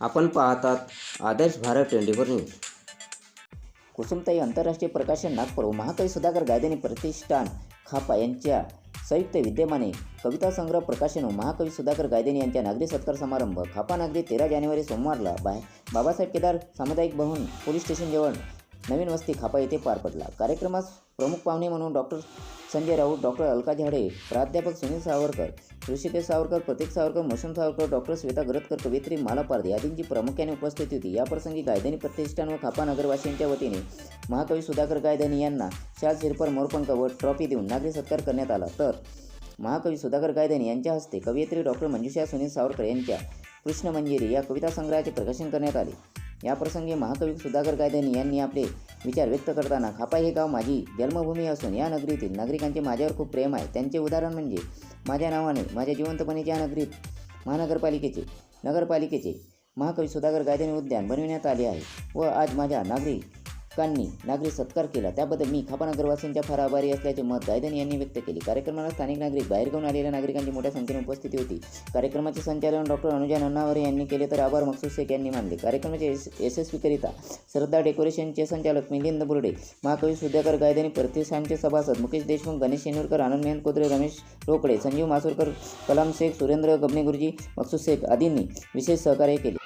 आपण पाहतात Adarsh Bharat twenty four news. Kusumtai आंतरराष्ट्रीय प्रकाशन नागपूर व महाकवी सुधाकर गायदेनी प्रतिष्ठान खापा यांच्या संयुक्त विद्यमाने कविता संग्रह प्रकाशन महाकवी सुधाकर गायदेनी यांच्या नागरी सत्कार समारंभ खापा नागरी तेरा जानेवारी सोमवारला बाय बाबासाहेब केदार सामुदायिक भवन पोलीस स्टेशनजवळ नवीन वस्ती खापा येथे पार पडला. कार्यक्रमास प्रमुख पाहुणे म्हणून डॉक्टर संजय राऊत डॉक्टर अलका झाडे प्राध्यापक सुनील सावरकर ऋषिकेश सावरकर प्रतीक सावरकर मोशन सावरकर डॉक्टर श्वेता गरतकर कवित्री माला पारदे आदींची प्रामुख्याने उपस्थिती होती. याप्रसंगी गायधनी प्रतिष्ठान व खापा नगरवासियांच्या वतीने महाकवी सुधाकर गायधनी यांना शाल शिरपर मोरपंख व ट्रॉफी देऊन नागरी सत्कार करण्यात आला. तर महाकवी सुधाकर गायधनी यांच्या हस्ते कवयित्री डॉक्टर मंजुषा सुनील सावरकर यांच्या कृष्ण मंजिरी या कविता संग्रहाचे प्रकाशन करण्यात आले. याप्रसंगी महाकवी सुधाकर गायधनी यांनी आपले विचार व्यक्त करताना खापा हे गाव माझी जन्मभूमी असून या नगरीतील नागरिकांचे माझ्यावर खूप प्रेम आहे. त्यांचे उदाहरण म्हणजे माझ्या नावाने माझ्या जिवंतपणीच्या या नगरीत महानगरपालिकेचे नगरपालिकेचे महाकवी सुधाकर गायधनी उद्यान बनविण्यात आले आहे व आज माझ्या नागरिक कांनी नागरिक सत्कार केला. त्याबद्दल मी खापा नगरवासींच्या फार आभारी असल्याचे मत गायधनी यांनी व्यक्त केले. कार्यक्रमाला स्थानिक नागरिक बाहेरगावून आलेल्या नागरिकांची मोठ्या संख्येने उपस्थिती होती. कार्यक्रमाचे संचालन डॉक्टर अनुजा नन्नावरे यांनी केले तर आभार मकसूद शेख यांनी मानले. कार्यक्रमाचे यश यशस्वीकरिता श्रद्धा डेकोरेशनचे संचालक मिलिंद बुर्डे महाकवी सुधाकर गायधनी प्रतिष्ठानचे सभासद मुकेश देशमुख गणेश शेनूरकर आनंद मेहन कोत्रे रमेश रोकडे संजीव मासूरकर कलाम शेख सुरेंद्र गबने गुरुजी मकसूद शेख आदींनी विशेष सहकार्य केले.